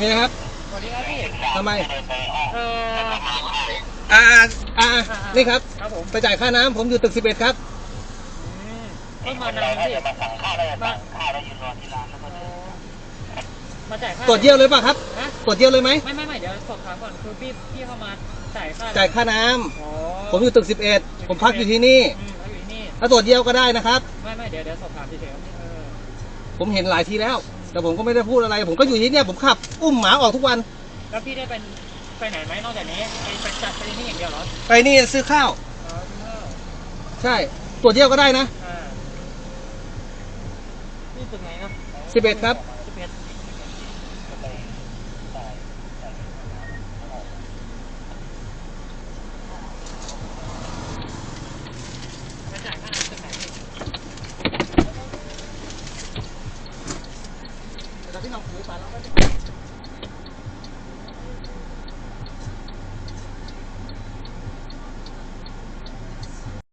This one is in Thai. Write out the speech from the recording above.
มีนะครับสวัสดีครับพี่ทำไม เอ่ออ่าอ่านี่ครับ ครับผมไปจ่ายค่าน้ำผมอยู่ตึกสิบเอ็ดครับ อืมก็มานานพี่มาสั่งข้าวได้มาข้าวได้ยืนรอที่ร้านแล้วก็มาจ่ายค่าตรวจเยี่ยวเลยป่ะครับ ฮะตรวจเยี่ยวเลยไหม ไม่ไม่ไม่เดี๋ยวสอบถามก่อนคือพี่พี่เข้ามาจ่ายค่าจ่ายค่าน้ำอ๋อผมอยู่ตึกสิบเอ็ดผมพักอยู่ที่นี่ อืมพักอยู่ที่นี่ ถ้าตรวจเยี่ยวก็ได้นะครับ ไม่ไม่เดี๋ยวเดี๋ยวสอบถามเฉยๆครับเออผมเห็นหลายทีแล้ว แต่ผมก็ไม่ได้พูดอะไร ผมก็อยู่ที่เนี่ยผมขับอุ้มหมาออกทุกวัน แล้วพี่ได้เป็นไปไหนไหมนอกจากนี้ไปไปจัดไปที่นี่อย่างเดียวเหรอไปนี่ซื้อข้าว อ๋อที่เออใช่ตรวจเยี่ยวก็ได้นะ อ่านี่ตึกไหนนะสิบเอ็ดครับ สิบเอ็ดมาจ่ายค่าน้ำตึกไหนพี่ แต่พี่น้องถือไปแล้ว